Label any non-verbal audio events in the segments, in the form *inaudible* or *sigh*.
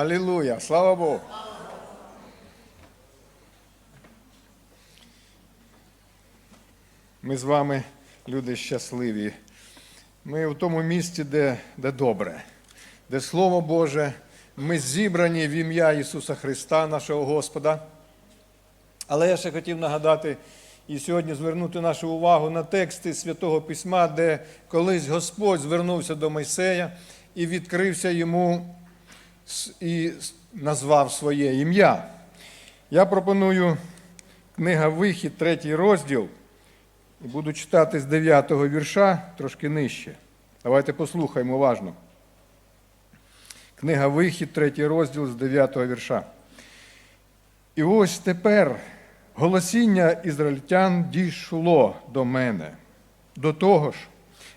Алілуя! Слава Богу! Ми з вами люди щасливі. Ми в тому місці, де, де добре, де Слово Боже, ми зібрані в ім'я Ісуса Христа, нашого Господа. Але я ще хотів нагадати і сьогодні звернути нашу увагу на тексти Святого Письма, де колись Господь звернувся до Мойсея і відкрився йому і назвав своє ім'я. Я пропоную книга Вихід, третій розділ, і буду читати з 9-го вірша трошки нижче. Давайте послухаємо уважно. Книга Вихід, третій розділ з 9-го вірша. І ось тепер голосіння ізраїльтян дійшло до мене. До того ж,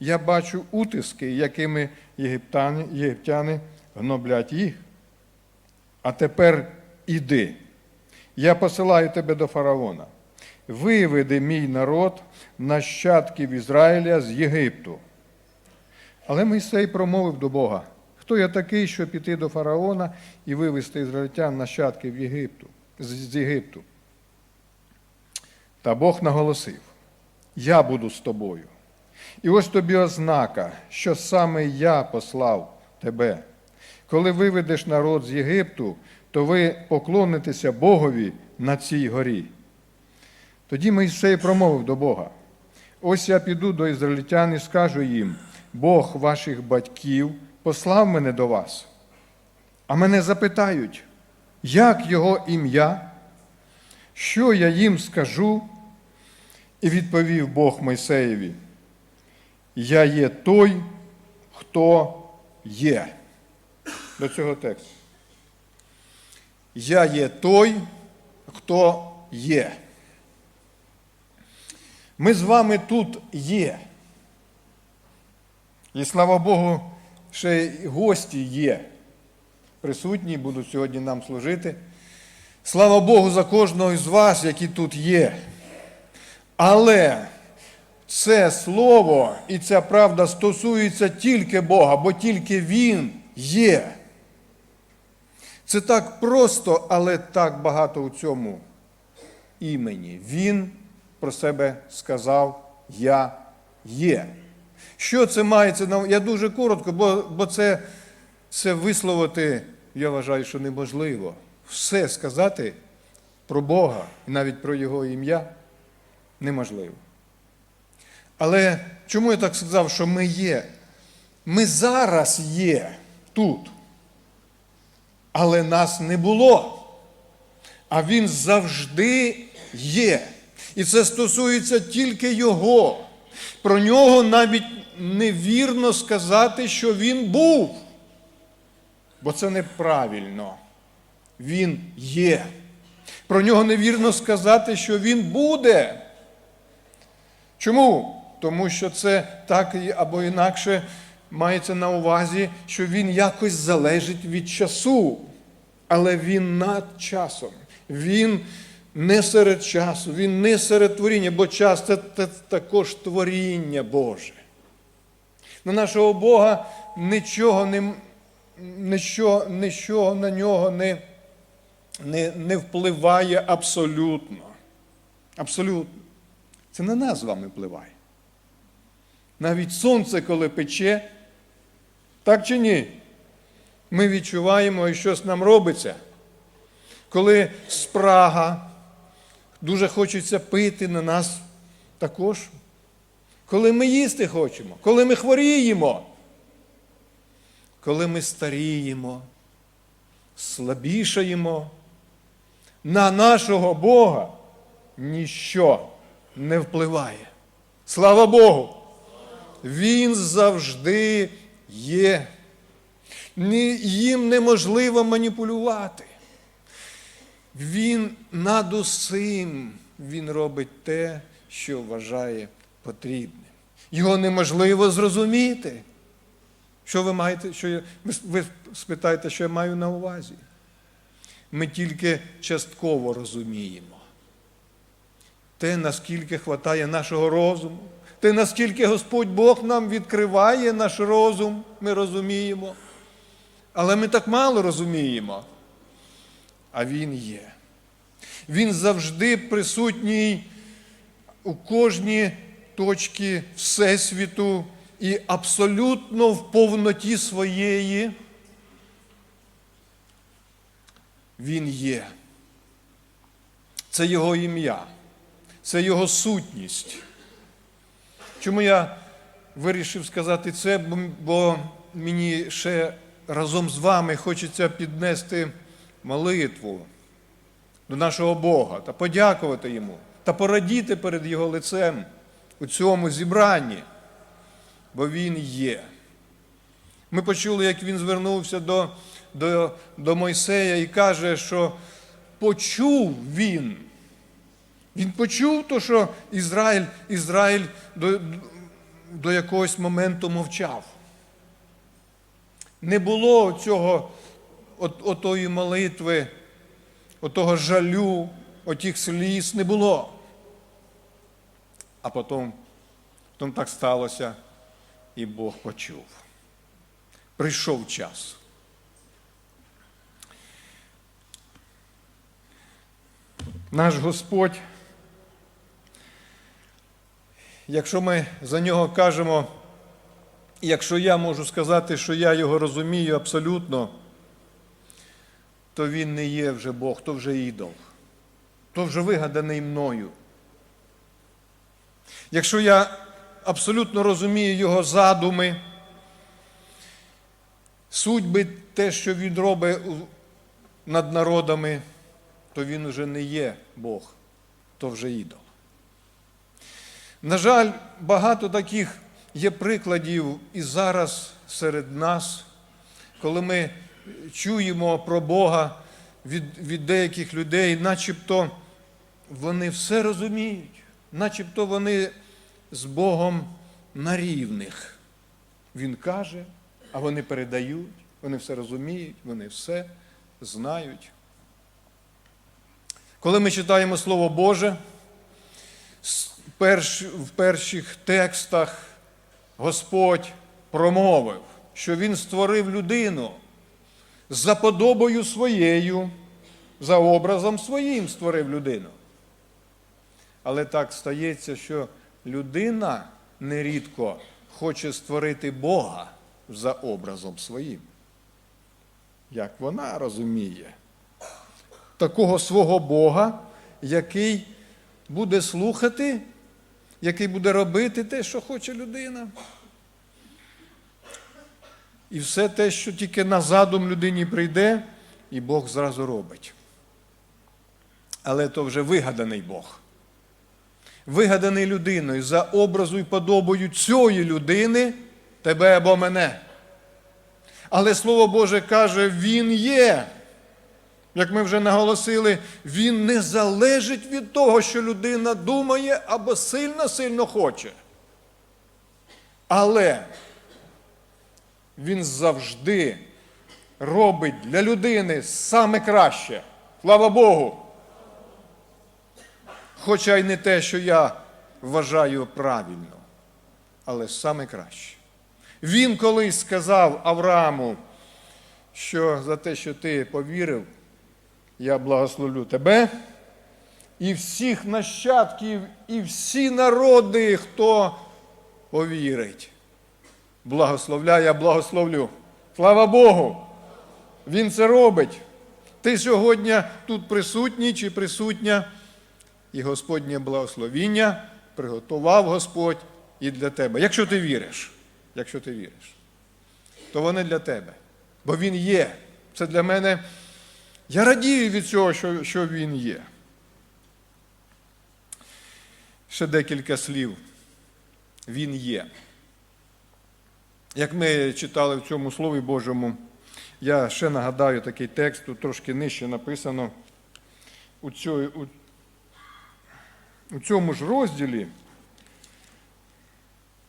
я бачу утиски, якими єгиптяни, єгиптяни гноблять їх. А тепер іди. Я посилаю тебе до фараона. Виведи мій народ, нащадків Ізраїля з Єгипту. Але Мойсей промовив до Бога: Хто я такий, щоб піти до фараона і вивести ізраїльтян нащадків Єгипту, з Єгипту? Та Бог наголосив: Я буду з тобою. І ось тобі ознака, що саме я послав тебе. Коли виведеш народ з Єгипту, то ви поклонитеся Богові на цій горі. Тоді Мойсей промовив до Бога: Ось я піду до ізраїльтян і скажу їм: Бог ваших батьків послав мене до вас. А мене запитають, як його ім'я? Що я їм скажу? І відповів Бог Мойсеєві: Я є той, хто є. До цього тексту. Я є той, хто є. Ми з вами тут є. І слава Богу, ще й гості є. Присутні будуть сьогодні нам служити. Слава Богу за кожного із вас, які тут є. Але це слово і ця правда стосується тільки Бога, бо тільки Він є. Це так просто, але так багато у цьому імені. Він про себе сказав Я є. Що це мається на Я дуже коротко, бо, бо це, це висловити, я вважаю, що неможливо. Все сказати про Бога і навіть про Його ім'я неможливо. Але чому я так сказав, що ми є? Ми зараз є тут. Але нас не було. А Він завжди є. І це стосується тільки Його. Про нього навіть невірно сказати, що Він був. Бо це неправильно. Він є. Про нього невірно сказати, що Він буде. Чому? Тому що це так або інакше мається на увазі, що він якось залежить від часу, але він над часом. Він не серед часу, він не серед творіння, бо час це, це також творіння Боже. На нашого Бога нічого не, нічого, нічого на нього не, не, не впливає абсолютно. Абсолютно. Це на нас з вами впливає. Навіть сонце, коли пече, так чи ні? Ми відчуваємо, і щось нам робиться. Коли спрага, дуже хочеться пити на нас також. Коли ми їсти хочемо, коли ми хворіємо, коли ми старіємо, слабішаємо, на нашого Бога ніщо не впливає. Слава Богу! Він завжди є. Їм неможливо маніпулювати. Він над усім він робить те, що вважає потрібним. Його неможливо зрозуміти. Що ви маєте, що я, ви спитаєте, що я маю на увазі? Ми тільки частково розуміємо те, наскільки хватає нашого розуму, те, наскільки Господь Бог нам відкриває наш розум, ми розуміємо. Але ми так мало розуміємо. А Він є. Він завжди присутній у кожній точці Всесвіту і абсолютно в повноті своєї. Він є. Це Його ім'я, це Його сутність. Чому я вирішив сказати це? Бо- мені ще разом з вами хочеться піднести молитву до нашого Бога та подякувати Йому та порадіти перед Його лицем у цьому зібранні, бо Він є. Ми почули, як він звернувся до, до, до Мойсея і каже, що почув він. Він почув то, що Ізраїль, Ізраїль до, до якогось моменту мовчав. Не було цього, от, отої молитви, отого жалю, отих сліз не було. А потім, потім так сталося, і Бог почув. Прийшов час. Наш Господь, якщо ми за нього кажемо, якщо я можу сказати, що я його розумію абсолютно, то він не є вже Бог, то вже ідол, то вже вигаданий мною. Якщо я абсолютно розумію його задуми, судьби, те, що він робить над народами, то він уже не є Бог, то вже ідол. На жаль, багато таких є прикладів і зараз серед нас, коли ми чуємо про Бога від, від деяких людей, начебто вони все розуміють, начебто вони з Богом на рівних. Він каже, а вони передають, вони все розуміють, вони все знають. Коли ми читаємо Слово Боже, перш, в перших текстах Господь промовив, що Він створив людину за подобою своєю, за образом своїм створив людину. Але так стається, що людина нерідко хоче створити Бога за образом своїм. Як вона розуміє, такого свого Бога, який буде слухати, який буде робити те, що хоче людина. І все те, що тільки на задум людині прийде, і Бог зразу робить. Але то вже вигаданий Бог. Вигаданий людиною за образу і подобою цієї людини, тебе або мене. Але Слово Боже каже, Він є. Як ми вже наголосили, він не залежить від того, що людина думає або сильно-сильно хоче. Але він завжди робить для людини саме краще. Слава Богу. Хоча й не те, що я вважаю правильно, але саме краще. Він колись сказав Аврааму, що за те, що ти повірив, я благословлю тебе і всіх нащадків, і всі народи, хто повірить. Благословляю, я благословлю. Слава Богу! Він це робить. Ти сьогодні тут присутній чи присутня, і Господнє благословіння приготував Господь і для тебе. Якщо ти віриш, якщо ти віриш, то вони для тебе. Бо Він є. Це для мене. Я радію від цього, що, що Він є. Ще декілька слів. Він є. Як ми читали в цьому Слові Божому, я ще нагадаю такий текст, тут трошки нижче написано у, цьо, у, у цьому ж розділі.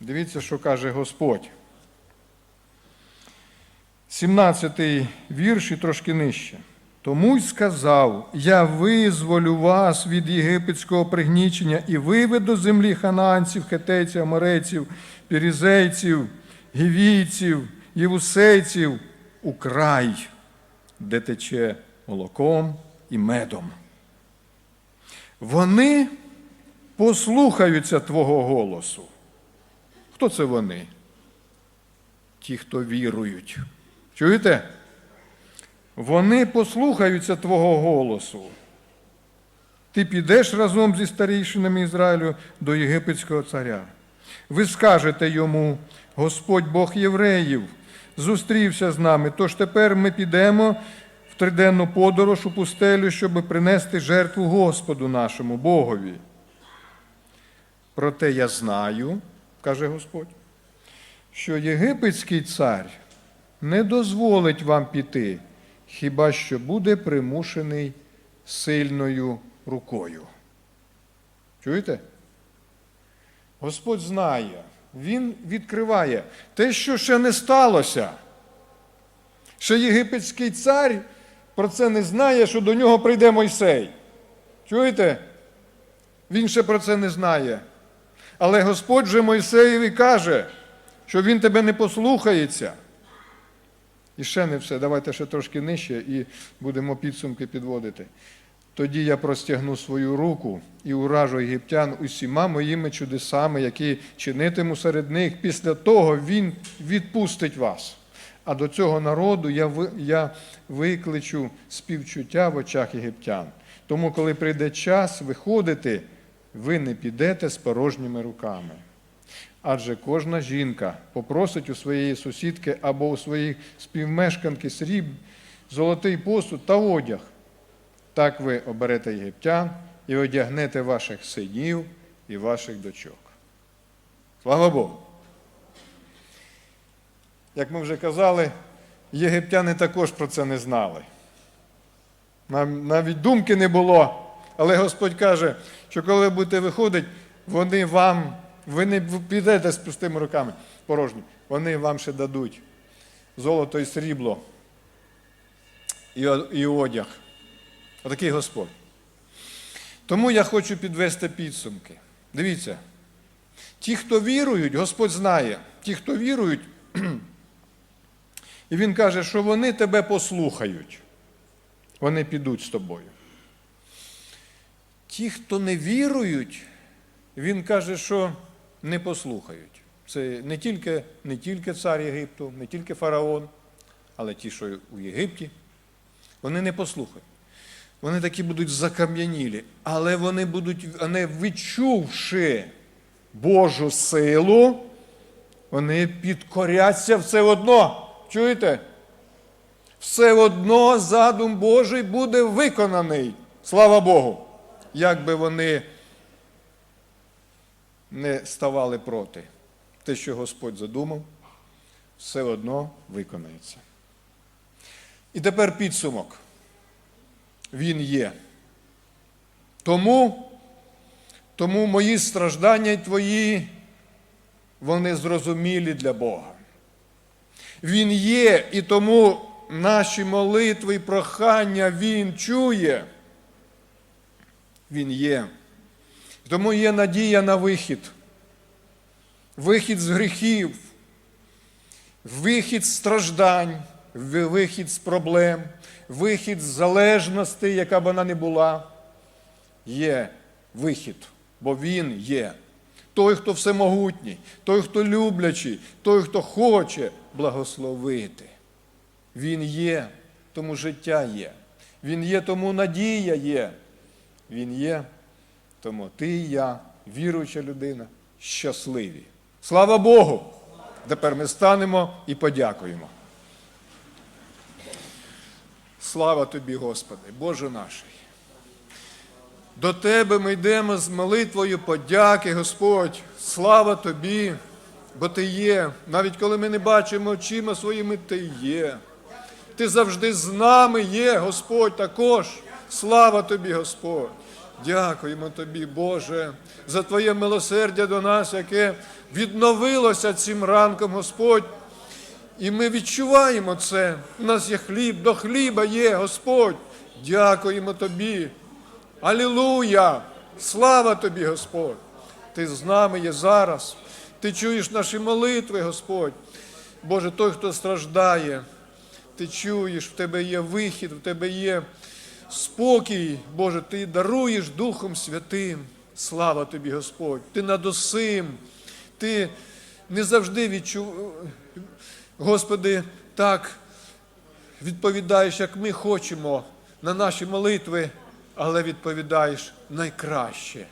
Дивіться, що каже Господь. 17 вірш і трошки нижче. Тому й сказав: Я визволю вас від єгипетського пригнічення і виведу землі хананців, хетейців, аморейців, пірізейців, гівійців, євусейців у край, де тече молоком і медом. Вони послухаються Твого голосу. Хто це вони? Ті, хто вірують. Чуєте? Вони послухаються Твого голосу. Ти підеш разом зі старійшинами Ізраїлю до єгипетського царя. Ви скажете йому, Господь Бог євреїв, зустрівся з нами, тож тепер ми підемо в триденну подорож у пустелю, щоб принести жертву Господу нашому Богові. Проте я знаю, каже Господь, що єгипетський цар не дозволить вам піти, хіба що буде примушений сильною рукою. Чуєте? Господь знає, Він відкриває те, що ще не сталося. Ще єгипетський цар про це не знає, що до нього прийде Мойсей. Чуєте? Він ще про це не знає. Але Господь же Мойсеєві каже, що він тебе не послухається. І ще не все. Давайте ще трошки нижче і будемо підсумки підводити. Тоді я простягну свою руку і уражу єгиптян усіма моїми чудесами, які чинитиму серед них. Після того він відпустить вас. А до цього народу я, я викличу співчуття в очах єгиптян. Тому, коли прийде час виходити, ви не підете з порожніми руками. Адже кожна жінка попросить у своєї сусідки або у своїх співмешканки сріб, золотий посуд та одяг. Так ви оберете єгиптян і одягнете ваших синів і ваших дочок. Слава Богу! Як ми вже казали, єгиптяни також про це не знали. Нам навіть думки не було. Але Господь каже, що коли будете виходити, вони вам, ви не підете з пустими руками порожні, вони вам ще дадуть золото і срібло і, одяг. Отакий Господь. Тому я хочу підвести підсумки. Дивіться, ті, хто вірують, Господь знає, ті, хто вірують, *clears throat* і Він каже, що вони тебе послухають, вони підуть з тобою. Ті, хто не вірують, він каже, що не послухають. Це не тільки, не тільки цар Єгипту, не тільки фараон, але ті, що у Єгипті, вони не послухають. Вони такі будуть закам'янілі, але вони будуть, вони відчувши Божу силу, вони підкоряться все одно. Чуєте? Все одно задум Божий буде виконаний. Слава Богу. Як би вони не ставали проти. Те, що Господь задумав, все одно виконається. І тепер підсумок. Він є. Тому, тому мої страждання й твої, вони зрозумілі для Бога. Він є, і тому наші молитви і прохання Він чує. Він є. Тому є надія на вихід. Вихід з гріхів, вихід з страждань, вихід з проблем, вихід з залежності, яка б вона не була. Є вихід, бо Він є. Той, хто всемогутній, той, хто люблячий, той, хто хоче благословити. Він є, тому життя є. Він є, тому надія є. Він є, тому ти і я, віруюча людина, щасливі. Слава Богу! Тепер ми станемо і подякуємо. Слава тобі, Господи, Боже наш. До Тебе ми йдемо з молитвою подяки, Господь. Слава Тобі, бо Ти є. Навіть коли ми не бачимо очима своїми, Ти є. Ти завжди з нами є, Господь, також. Слава Тобі, Господь. Дякуємо Тобі, Боже, за Твоє милосердя до нас, яке відновилося цим ранком, Господь. І ми відчуваємо це. У нас є хліб, до хліба є, Господь. Дякуємо Тобі. Алілуя! Слава Тобі, Господь! Ти з нами є зараз. Ти чуєш наші молитви, Господь. Боже, той, хто страждає, ти чуєш, в тебе є вихід, в тебе є спокій, Боже, ти даруєш Духом Святим. Слава тобі, Господь! Ти над усім, ти не завжди відчув, Господи, так відповідаєш, як ми хочемо на наші молитви, але відповідаєш найкраще.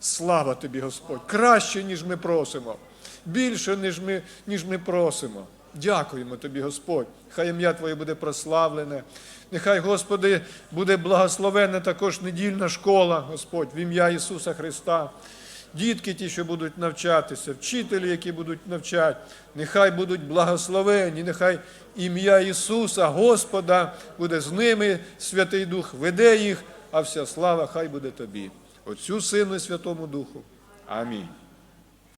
Слава тобі, Господь! Краще, ніж ми просимо, більше, ніж ми, ніж ми просимо. Дякуємо тобі, Господь. Хай ім'я Твоє буде прославлене. Нехай, Господи, буде благословенна також недільна школа, Господь, в ім'я Ісуса Христа. Дітки ті, що будуть навчатися, вчителі, які будуть навчати, нехай будуть благословені, нехай ім'я Ісуса, Господа, буде з ними, Святий Дух веде їх, а вся слава хай буде тобі. Отцю Сину і Святому Духу. Амінь.